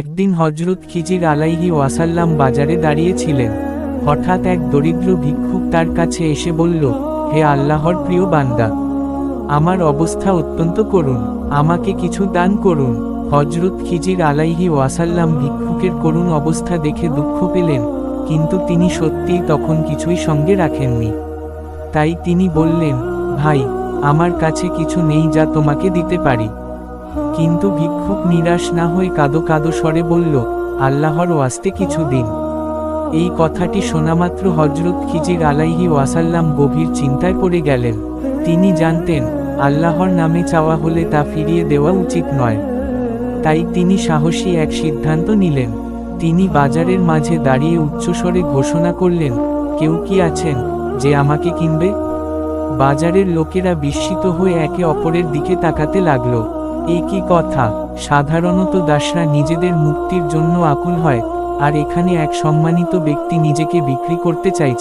একদিন হজরত খিজির আলাইহি ওয়াসাল্লাম বাজারে দাঁড়িয়েছিলেন। হঠাৎ এক দরিদ্র ভিক্ষুক তার কাছে এসে বলল, হে আল্লাহর প্রিয় বান্দা, আমার অবস্থা অত্যন্ত করুন আমাকে কিছু দান করুন। হজরত খিজির আলাইহি ওয়াসাল্লাম ভিক্ষুকের করুণ অবস্থা দেখে দুঃখ পেলেন, কিন্তু তিনি সত্যিই তখন কিছুই সঙ্গে রাখেননি। তাই তিনি বললেন, ভাই, আমার কাছে কিছু নেই যা তোমাকে দিতে পারি। কিন্তু ভিক্ষুক নিরাশ না হয়ে কাদো কাদো স্বরে বলল, আল্লাহর ওয়াস্তে কিছু দিন এই কথাটি শোনামাত্র হজরত খিজির আলাইহি ওয়াসাল্লাম গভীর চিন্তায় পড়ে গেলেন। তিনি জানতেন, আল্লাহর নামে চাওয়া হলে তা ফিরিয়ে দেওয়া উচিত নয়। তাই তিনি সাহসী এক সিদ্ধান্ত নিলেন। তিনি বাজারের মাঝে দাঁড়িয়ে উচ্চস্বরে ঘোষণা করলেন, কেউ কি আছেন যে আমাকে কিনবে? বাজারের লোকেরা বিস্মিত হয়ে একে অপরের দিকে তাকাতে লাগল। এ কি কথা, সাধারণত দাসরা নিজেদের মুক্তির জন্য আকুল হয়, আর এখানে এক সম্মানিত ব্যক্তি নিজেকে বিক্রি করতে চাইছে।